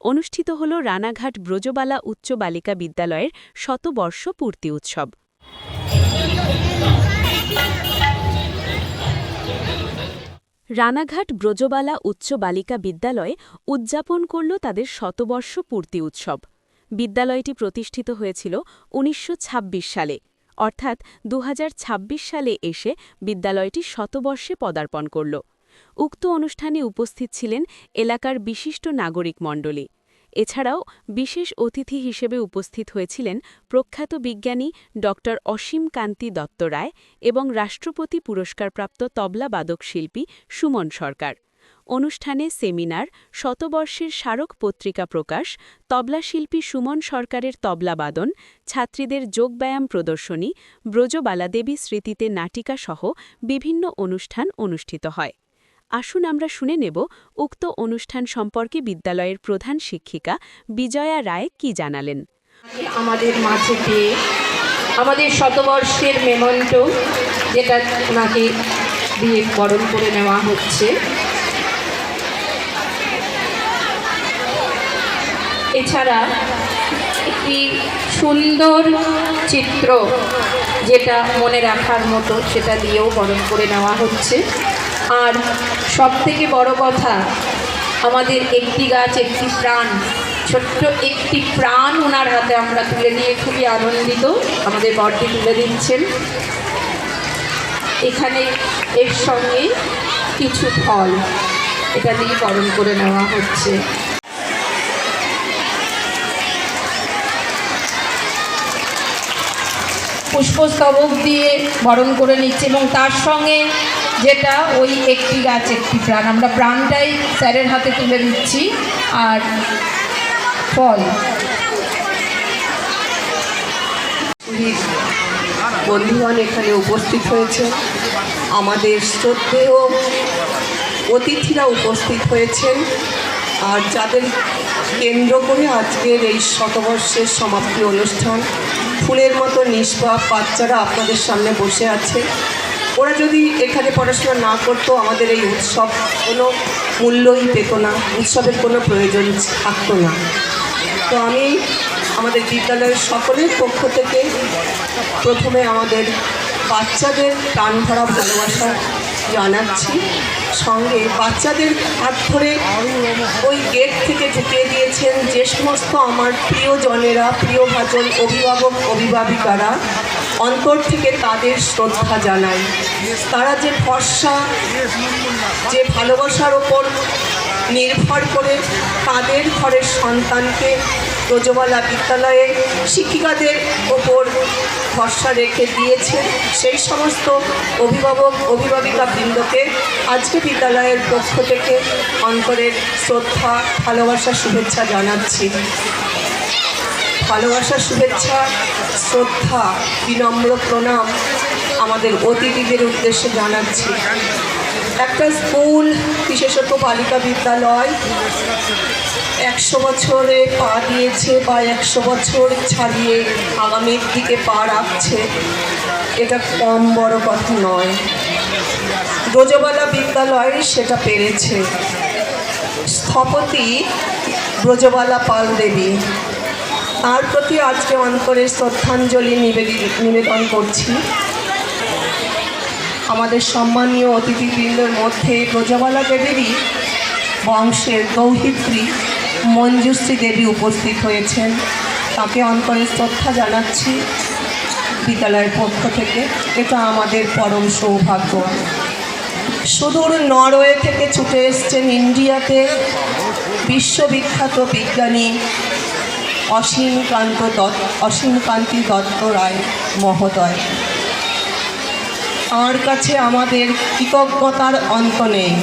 অনুষ্ঠিত হল রানাঘাট ব্রজবালা উচ্চ বালিকা বিদ্যালয়ের শতবর্ষ পূর্তি উৎসব। রানাঘাট ব্রজবালা উচ্চ বালিকা বিদ্যালয় উদযাপন করল তাদের শতবর্ষ পূর্তি উৎসব। বিদ্যালয়টি প্রতিষ্ঠিত হয়েছিল উনিশশো ছাব্বিশ সালে। অর্থাৎ দু হাজার ছাব্বিশ সালে এসে বিদ্যালয়টি শতবর্ষে পদার্পণ করল। উক্ত অনুষ্ঠানে উপস্থিত ছিলেন এলাকার বিশিষ্ট নাগরিক মণ্ডলী। এছাড়াও বিশেষ অতিথি হিসেবে উপস্থিত হয়েছিলেন প্রখ্যাত বিজ্ঞানী ড. অসীম কান্তি দত্ত রায় এবং রাষ্ট্রপতি পুরস্কারপ্রাপ্ত তবলাবাদক শিল্পী সুমন সরকার। অনুষ্ঠানে সেমিনার, শতবর্ষের স্মারক পত্রিকা প্রকাশ, তবলা শিল্পী সুমন সরকারের তবলাবাদন ছাত্রীদের যোগব্যায়াম প্রদর্শনী, ব্রজবালাদেবী স্মৃতিতে নাটিকা সহ বিভিন্ন অনুষ্ঠান অনুষ্ঠিত হয়। আসুন আমরা শুনে নেব উক্ত অনুষ্ঠান সম্পর্কে বিদ্যালয়ের প্রধান শিক্ষিকা বিজয়া রায় কি জানালেন। আমাদের মাঝে পেয়ে আমাদের শতবর্ষের মেমন্ট, যেটা ওনাকে দিয়ে বরণ করে নেওয়া হচ্ছে। এছাড়া একটি সুন্দর চিত্র যেটা মনে রাখার মতো, সেটা দিয়েও বরণ করে নেওয়া হচ্ছে। আর সব থেকে বড় কথা, আমাদের একটি গাছ, একটি প্রাণ, ছোট্ট একটি প্রাণ ওনার হাতে আমরা তুলে নিয়ে খুবই আনন্দিত, আমাদের বরটি তুলে দিচ্ছেন। এখানে এর সঙ্গে কিছু ফল, এটা দিয়ে বরণ করে নেওয়া হচ্ছে। পুষ্পস্তবক দিয়ে বরণ করে নিচ্ছে এবং তার সঙ্গে যেটা ওই একটি গাছ, একটি প্রাণ। আমরা প্রাণটাই স্যারের হাতে তুলে দিচ্ছি। আর ফল। বন্ধুগণ, এখানে উপস্থিত হয়েছে আমাদের শ্রদ্ধেয় অতিথিরা উপস্থিত হয়েছেন। আর যাদের কেন্দ্র করে আজকের এই শতবর্ষের সমাপ্তি অনুষ্ঠান, ফুলের মতো নিষ্পাপ বাচ্চারা আপনাদের সামনে বসে আছে। ওরা যদি এখানে পড়াশোনা না করতো, আমাদের এই উৎসব কোনো মূল্যই পেত না, উৎসবের কোনো প্রয়োজন থাকতো না। তো আমি আমাদের বিদ্যালয়ের সকলের পক্ষ থেকে প্রথমে আমাদের বাচ্চাদের প্রাণ ভরা ভালোবাসা জানাচ্ছি। সঙ্গে বাচ্চাদের হাত ধরে ওই গেট থেকে ঢুকিয়ে দিয়েছেন যে সমস্ত আমার প্রিয়জনেরা, প্রিয়ভাজন অভিভাবক, অভিভাবিকারা। অন্তর থেকে তাদের শ্রদ্ধা জানাই। তারা যে ভরসা, যে ভালোবাসার ওপর নির্ভর করে তাদের ঘরের সন্তানকে ব্রজবালা বিদ্যালয়ে শিক্ষিকাদের ওপর ভরসা রেখে দিয়েছে সেই সমস্ত অভিভাবক, অভিভাবিকা বৃন্দকে আজকে বিদ্যালয়ের পক্ষ থেকে অন্তরের শ্রদ্ধা, ভালোবাসা, শুভেচ্ছা জানাচ্ছি। ভালোবাসা শুভেচ্ছা, শ্রদ্ধা, বিনম্র প্রণাম আমাদের অতিথিদের উদ্দেশ্যে জানাচ্ছি। একটা স্কুল, বিশেষত বালিকা বিদ্যালয়, একশো বছরে পা দিয়েছে বা একশো বছর ছাড়িয়ে আগামীর দিকে পা রাখছে, এটা কম বড় কথা নয়। ব্রজবালা বিদ্যালয় সেটা পেরেছে। স্থপতি ব্রজবালা পাল দেবী। তার প্রতি আজকে অন্তরের শ্রদ্ধাঞ্জলি নিবেদি- নিবেদন করছি। আমাদের সম্মানীয় অতিথিবৃন্দের মধ্যে ব্রজবালা দেবীরই বংশের দৌহিত্রী মঞ্জুশ্রী দেবী উপস্থিত হয়েছেন। তাকে অন্তরে শ্রদ্ধা জানাচ্ছি বিদ্যালয়ের পক্ষ থেকে। এটা আমাদের পরম সৌভাগ্য। সুদূর নরওয়ে থেকে ছুটে এসছেন ইন্ডিয়াতে বিশ্ববিখ্যাত বিজ্ঞানী অসীমকান্ত দত্ত, অসীমকান্তি দত্ত রায় মহোদয়। তাঁর কাছে আমাদের কৃতজ্ঞতার অন্ত নেই।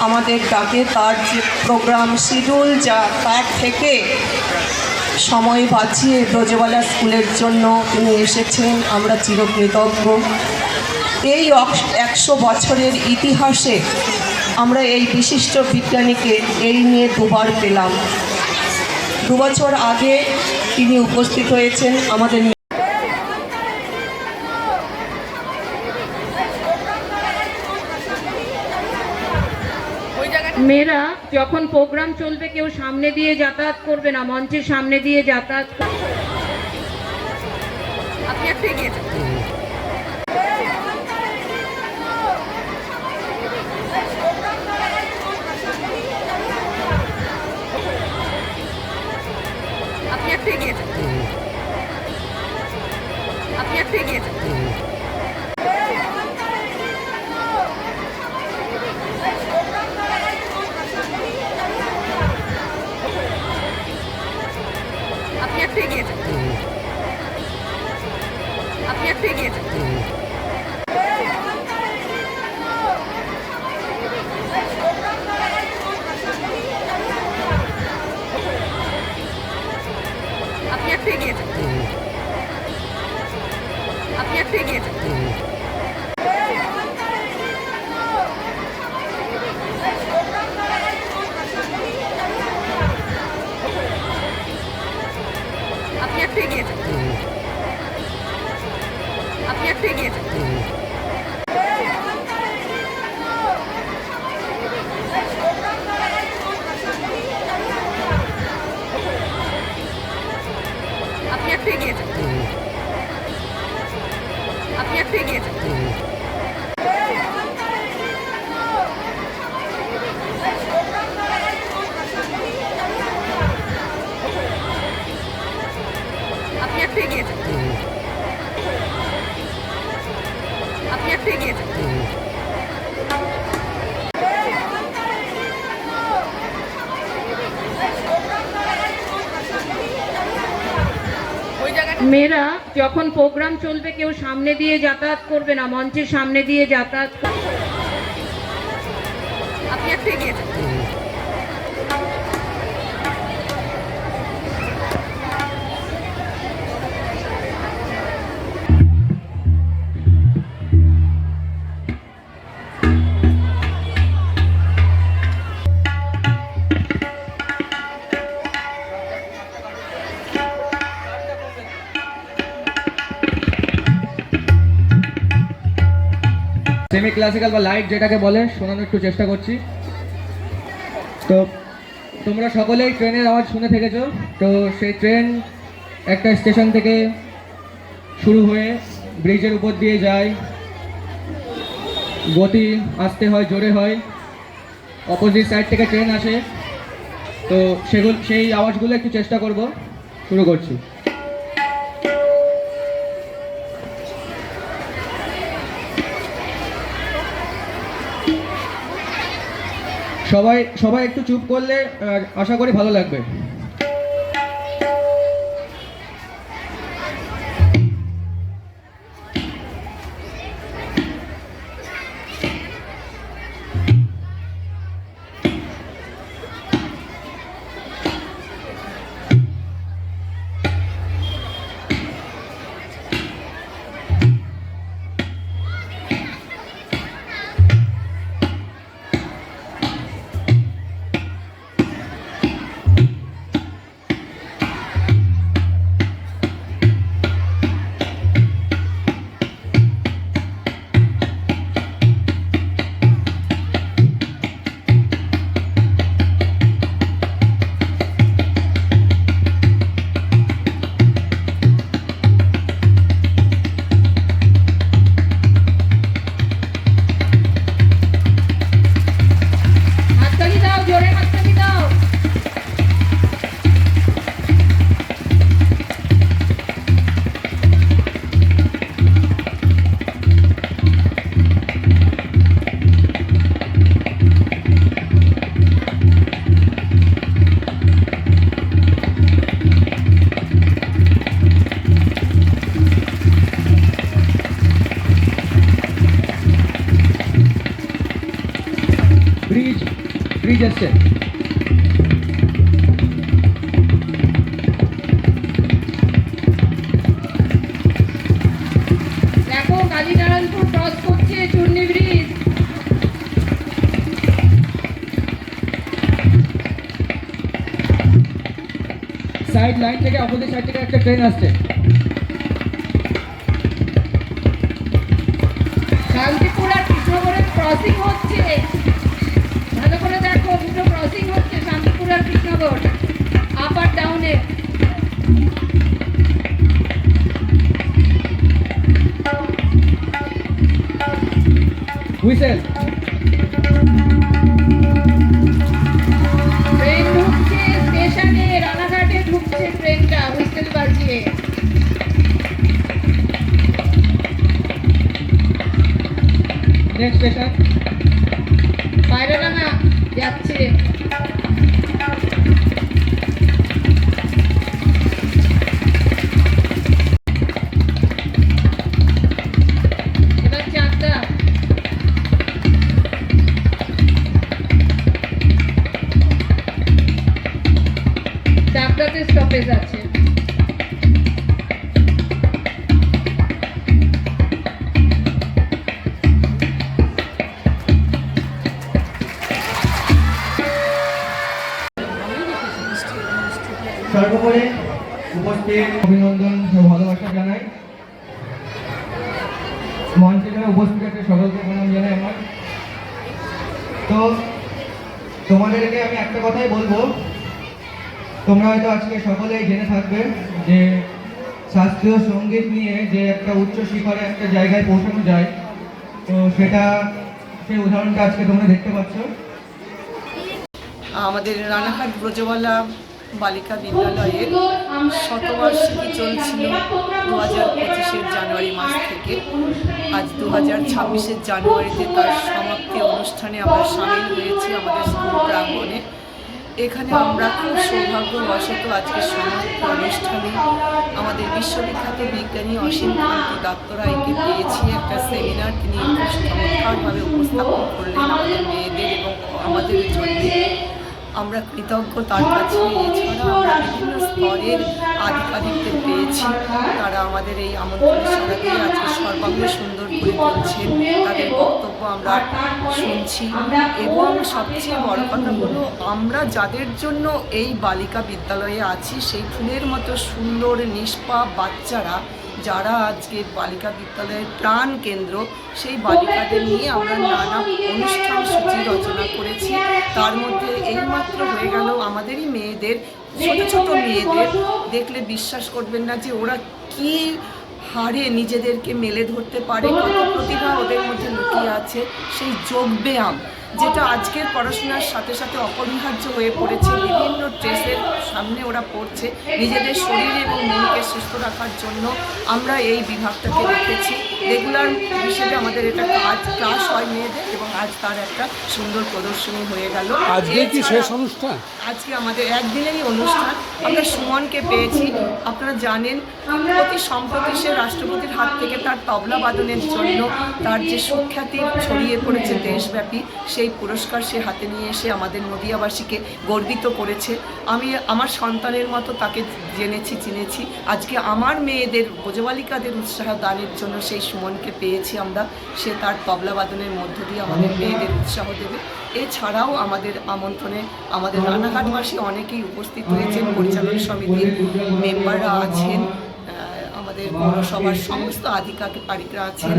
আমাদের ডাকে তার যে প্রোগ্রাম শিডিউল, যা তার থেকে সময় বাঁচিয়ে ব্রজবালা স্কুলের জন্য তিনি এসেছেন, আমরা চিরকৃতজ্ঞ। এই একশো বছরের ইতিহাসে আমরা এই বিশিষ্ট বিজ্ঞানীকে এই নিয়ে দুবার পেলাম। দুবছর আগে তিনি উপস্থিত হয়েছেন আমাদের মেয়েরা যখন প্রোগ্রাম চলবে কেউ সামনে দিয়ে যাতায়াত করবে না মঞ্চের সামনে দিয়ে যাতায়াত আপনি একটু আপনি একটা গিয়েছেন আপনি একটা গিয়েছেন মেয়েরা যখন প্রোগ্রাম চলবে, কেউ সামনে দিয়ে যাতায়াত করবে না, মঞ্চের সামনে দিয়ে যাতায়াত আপনি সেমি ক্লাসিক্যাল বা লাইট যেটাকে বলে, শোনানোর একটু চেষ্টা করছি। তো তোমরা সকলেই ট্রেনের আওয়াজ শুনে থেকেছো। তো সেই ট্রেন একটা স্টেশন থেকে শুরু হয়ে ব্রিজের উপর দিয়ে যায়। গতি আসতে হয়, জোরে হয়। অপোজিট সাইড থেকে ট্রেন আসে। তো সেগুলো, সেই আওয়াজগুলো একটু চেষ্টা করব। শুরু করছি। সবাই সবাই একটু চুপ করলে আশা করি ভালো লাগবে। ব্রিজ ব্রিজ এসছে দেখো কালীনারায়ণপুর ক্রস করছে চূর্ণি ব্রিজ। সাইড লাইন থেকে অপোজিট সাইড থেকে একটা ট্রেন আসছে। শান্তিপুর আর কৃষ্ণগড়ের ক্রসিং দুটো ক্রসিং হচ্ছে শান্তিপুর আর কৃষ্ণগর আপ আর ডাউনে হুইসেল। ট্রেন ঢুকছে স্টেশনে রানাঘাটে ঢুকছে ট্রেনটা হুইসেল বাজিয়ে। নেক্সট স্টেশন যাচ্ছে। চাঁদাতে স্টপেজ আছে। উপস্থিত অভিনন্দন ভালোবাসা জানাই। মঞ্চে যারা উপস্থিত আছে সকলকে প্রণাম জানাই আমার। তো তোমাদেরকে আমি একটা কথাই বলব। তোমরা হয়তো আজকে সকলেই জেনে থাকবে যে শাস্ত্রীয় সংগীত নিয়ে যে একটা উচ্চ শিখরে একটা জায়গায় পৌঁছানো যায়, তো সেটা সেই উদাহরণটা আজকে তোমরা দেখতে পাচ্ছ। আমাদের রানাঘাট ব্রজবালা বালিকা বিদ্যালয়ের শতবার্ষিকী চলছিল দু হাজার পঁচিশের জানুয়ারি মাস থেকে। আজ দু হাজার ছাব্বিশের জানুয়ারিতে তার সমাপ্তি অনুষ্ঠানে আমরা সামিল হয়েছি আমাদের স্কুল প্রাঙ্গণে। এখানে আমরা খুব সৌভাগ্যবশত আজকে সমাপ্তি অনুষ্ঠানে আমাদের বিশ্ববিখ্যাত বিজ্ঞানী অসীম কান্তি দত্তরায়কে পেয়েছি। একটা সেমিনার তিনি চমৎকারভাবে উপস্থাপন করলেন আমাদের মেয়েদের এবং আমাদের জন্য আমরা কৃতজ্ঞ তার কাছে বিভিন্ন স্তরের আধিকারিকদের পেয়েছি। তারা আমাদের এই আমন্ত্রণের সাথে আজকে সর্বাঙ্গ সুন্দর করে তুলছেন। তাদের বক্তব্য আমরা শুনছি। এবং সবচেয়ে বড় কথা হলো, আমরা যাদের জন্য এই বালিকা বিদ্যালয়ে আছি, সেই ফুলের মতো সুন্দর নিষ্পাপ বাচ্চারা যারা আজকে বালিকা বিদ্যালয়ের প্রাণ কেন্দ্র, সেই বালিকাদের নিয়ে আমরা নানা অনুষ্ঠান সূচি রচনা করেছি। তার মধ্যে এইমাত্র হয়ে গেল আমাদেরই মেয়েদের ছোট ছোট মেয়েদের দেখলে বিশ্বাস করবেন না যে ওরা কি হারে নিজেদেরকে মেলে ধরতে পারে, কত প্রতিভা ওদের মধ্যে লুকিয়ে আছে, সেই যোগব্যায়াম যেটা আজকের পড়াশোনার সাথে সাথে অপরিহার্য হয়ে পড়েছে বিভিন্ন ড্রেসের সামনে ওরা পড়ছে। নিজেদের শরীর এবং মনকে সুস্থ রাখার জন্য আমরা এই বিভাগটাকে রেখেছি। রেগুলার হিসেবে আমাদের এটা কাজ ক্লাস হয় মেয়েদের এবং আজ তার একটা সুন্দর প্রদর্শনী হয়ে গেল। আজকে কি শেষ অনুষ্ঠান? আজকে আমাদের একদিনেরই অনুষ্ঠান। আমরা সুমনকে পেয়েছি। আপনারা জানেন অতি সম্প্রতি সে রাষ্ট্রপতির হাত থেকে তার তবলা বাদনের জন্য তার যে সুখ্যাতি ছড়িয়ে পড়েছে দেশব্যাপী সেই পুরস্কার সে হাতে নিয়ে এসে আমাদের নদিয়াবাসীকে গর্বিত করেছে। আমি আমার সন্তানের মতো তাকে জেনেছি, চিনেছি। আজকে আমার মেয়েদের ব্রজবালিকাদের উৎসাহ দানের জন্য সেই সুমনকে পেয়েছি আমরা। সে তার তবলা বাদনের মধ্য দিয়ে আমাদের মেয়েদের উৎসাহ দেবে। এছাড়াও আমাদের আমন্ত্রণে আমাদের রানাঘাটবাসী অনেকেই উপস্থিত হয়েছেন। পরিচালন সমিতির মেম্বাররা আছেন। আমাদের পৌরসভার সমস্ত আধিকারিকরা আছেন।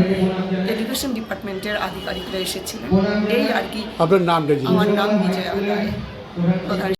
এডুকেশন ডিপার্টমেন্টের আধিকারিকরা এসেছিলেন। এই আর কি আপনার নামটা আমার নাম বিজয় প্রধান